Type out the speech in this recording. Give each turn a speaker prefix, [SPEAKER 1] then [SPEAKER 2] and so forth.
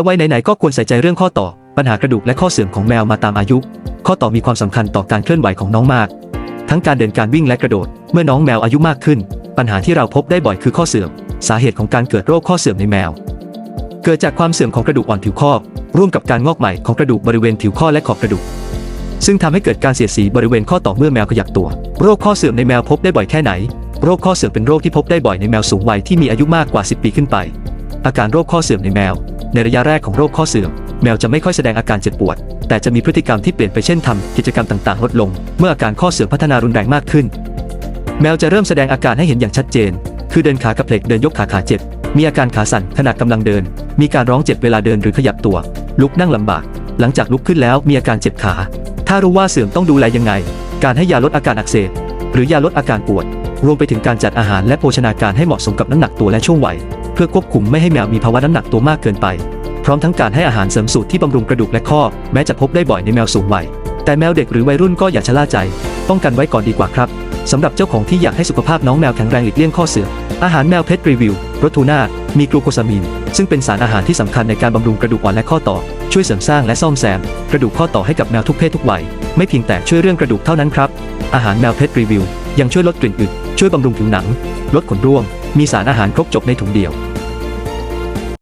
[SPEAKER 1] จะวัยไหนๆก็ควรใส่ใจเรื่องข้อต่อ ปัญหากระดูกและข้อเสื่อมของแมวมาตามอายุ ข้อต่อมีความสำคัญต่อการเคลื่อนไหวของน้องมาก ทั้งการเดินการวิ่งและกระโดด เมื่อน้องแมวอายุมากขึ้น ปัญหาที่เราพบได้บ่อยคือข้อเสื่อม สาเหตุของการเกิดโรคข้อเสื่อมในแมว เกิดจากความเสื่อมของกระดูกอ่อนผิวข้อ ร่วมกับการงอกใหม่ของกระดูกบริเวณผิวข้อและขอบกระดูก ซึ่งทำให้เกิดการเสียดสีบริเวณข้อต่อเมื่อแมวขยับตัว โรคข้อเสื่อมในแมวพบได้บ่อยแค่ไหน โรคข้อเสื่อมเป็นโรคที่พบได้บ่อยในแมวสูงวัยที่มีอายุมากกว่า 10 ปีขึ้นไปอาการโรคข้อเสื่อมในแมว ในระยะแรกของโรคข้อเสื่อม แมวจะไม่ค่อยแสดงอาการเจ็บปวด แต่จะมีพฤติกรรมที่เปลี่ยนไปเช่นทำกิจกรรมต่างๆ ลดลง เมื่ออาการข้อเสื่อมพัฒนารุนแรงมากขึ้น แมวจะเริ่มแสดงอาการให้เห็นอย่างชัดเจน คือเดินขากระเพลกเดินยกขาขาเจ็บ มีอาการขาสั่นขณะกำลังเดิน มีการร้องเจ็บเวลาเดินหรือขยับตัว ลุกนั่งลำบาก หลังจากลุกขึ้นแล้วมีอาการเจ็บขา ถ้ารู้ว่าเสื่อมต้องดูแลยังไง การให้ยาลดอาการอักเสบหรือยาลดอาการปวด รวมไปถึงการจัดอาหารและโภชนาการให้เหมาะสมกับน้ำหนักตัวและช่วงวัย พื่อควบคุมไม่ให้แมวมีภาวะน้ำหนักตัวมากเกินไป พร้อมทั้งการให้อาหารเสริมสูตรที่บำรุงกระดูกและข้อ แม้จะพบได้บ่อยในแมวสูงวัย แต่แมวเด็กหรือวัยรุ่นก็อย่าชะล่าใจ ป้องกันไว้ก่อนดีกว่าครับสำหรับเจ้าของที่อยากให้สุขภาพน้องแมวแข็งแรงหลีกเลี่ยงข้อเสื่อมอาหารแมวเพชรรีวิวรสทูน่ามีกลูโคซามีน ซึ่งเป็นสารอาหารที่สำคัญในการบำรุงกระดูกอ่อนและข้อต่อ ช่วยเสริมสร้างและซ่อมแซม กระดูกข้อต่อให้กับแมวทุกเพศทุกวัยไม่เพียงแต่ช่วยเรื่องกระดูกเท่านั้นครับอาหารแมวเพชรรีวิวยังช่วยลดกลิ่นอึช่วยบำรุงผิวหนัง ลดขนร่วง มีสารอาหารครบจบในถุงเดียว